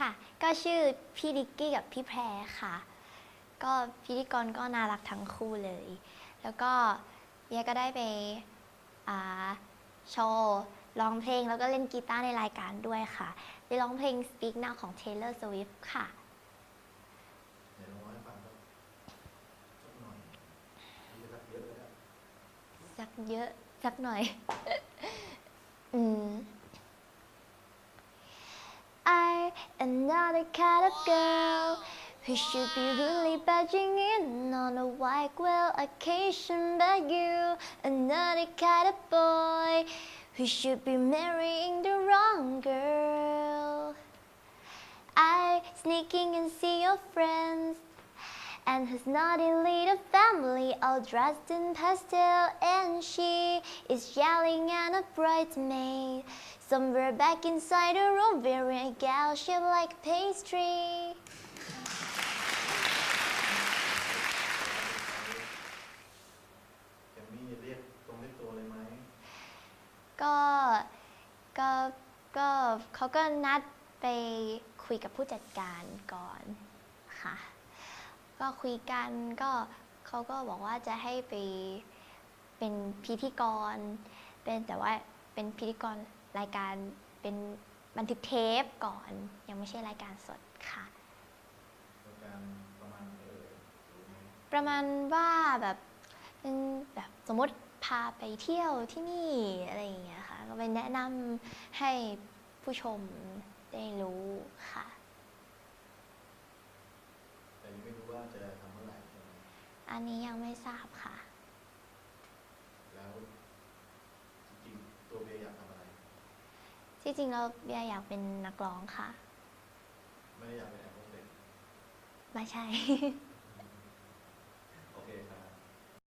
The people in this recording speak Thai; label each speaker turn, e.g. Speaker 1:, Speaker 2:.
Speaker 1: ค่ะ ก็ชื่อพี่ดิกกี้กับพี่แพรค่ะ ก็พิธีกรก็น่ารักทั้งคู่เลย แล้วก็เยก็ได้ไปอ่าโชว์ร้องเพลงแล้วก็เล่นกีตาร์ในรายการด้วยค่ะ ได้ร้องเพลง Speak Now ของ Taylor Swift ค่ะ
Speaker 2: เดี๋ยวลองให้ฟังสักสักหน่อยนี่จะรักเยอะแล้ว
Speaker 1: สักเยอะสักหน่อย อืม I am not the kind of girl who should be really badging in on a white whale occasion, but you another kind of boy who should be marrying the wrong girl. I sneaking and see your friends and his naughty little family all dressed in pastel and she is yelling at a bridesmaid somewhere back inside her room wearing a gown shaped like pastry
Speaker 2: แกมมี่เรียกตรงเรียกตัวเลยไหม
Speaker 1: ก็ก็ก็เขาก็นัดไปคุยกับผู้จัดการก่อนค่ะ ก็คุยกันก็เขาก็บอกว่าจะให้ไปเป็นพิธีกร เป็นแต่ว่าเป็นพิธีกรรายการเป็นบันทึกเทปก่อน ยังไม่ใช่รายการสดค่ะ
Speaker 2: โดยการประมาณเออหรือไง
Speaker 1: ประมาณว่าแบบเป็นแบบสมมติพาไปเที่ยวที่นี่อะไรอย่างเงี้ยค่ะ ก็ไปแนะนำให้ผู้ชมได้รู้ค่ะ
Speaker 2: แต่ยังไม่รู้ ว่าจะทำเมื่อไหร่ใช่ไหม
Speaker 1: อันนี้ยังไม่ทราบค่ะ
Speaker 2: แล้วจริงๆตัวเบียร์อยากทำอะไร
Speaker 1: ที่จริงเราเบียร์อยากเป็นนักร้องค่ะ
Speaker 2: ไม่ได้อยากเป็นแอร์โฮสเตส
Speaker 1: ไม่ใช่